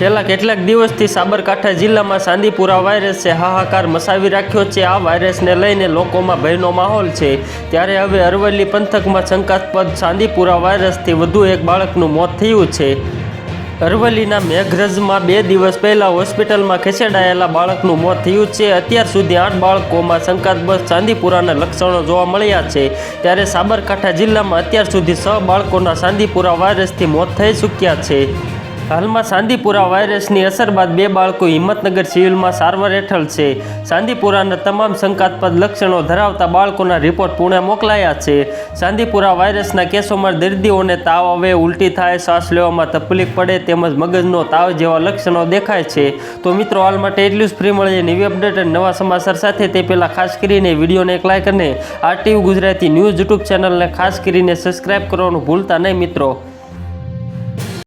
છેલ્લા કેટલાક દિવસથી સાબરકાંઠા જિલ્લામાં સાંદીપુરા વાયરસે હાહાકાર મસાવી રાખ્યો છે. આ વાયરસને લઈને લોકોમાં ભયનો માહોલ છે. ત્યારે હવે અરવલ્લી પંથકમાં શંકાસ્પદ સાંદીપુરા વાયરસથી વધુ એક બાળકનું મોત થયું છે. અરવલ્લીના મેઘરજમાં બે દિવસ પહેલાં હોસ્પિટલમાં ખસેડાયેલા બાળકનું મોત થયું છે. અત્યાર સુધી આઠ બાળકોમાં શંકાસ્પદ ચાંદીપુરાના લક્ષણો જોવા મળ્યા છે. ત્યારે સાબરકાંઠા જિલ્લામાં અત્યાર સુધી છ બાળકોના ચાંદીપુરા વાયરસથી મોત થઈ ચૂક્યા છે. હાલમાં સાંદીપુરા વાયરસની અસર બાદ બે બાળકો હિંમતનગર સિવિલમાં સારવાર હેઠળ છે. સાંદીપુરાના તમામ શંકાસ્પદ લક્ષણો ધરાવતા બાળકોના રિપોર્ટ પુણે મોકલાયા છે. સાંદીપુરા વાયરસના કેસોમાં દર્દીઓને તાવ આવે, ઉલટી થાય, શ્વાસ લેવામાં તકલીફ પડે તેમજ મગજનો તાવ જેવા લક્ષણો દેખાય છે. તો મિત્રો, હાલ માટે એટલું જ. ફ્રી મળીએ નવી અપડેટ અને નવા સમાચાર સાથે. તે પહેલાં ખાસ કરીને વિડીયોને એક લાઇક અને આરટીવી ગુજરાતી ન્યૂઝ યુટ્યુબ ચેનલને ખાસ કરીને સબસ્ક્રાઇબ કરવાનું ભૂલતા નહીં મિત્રો.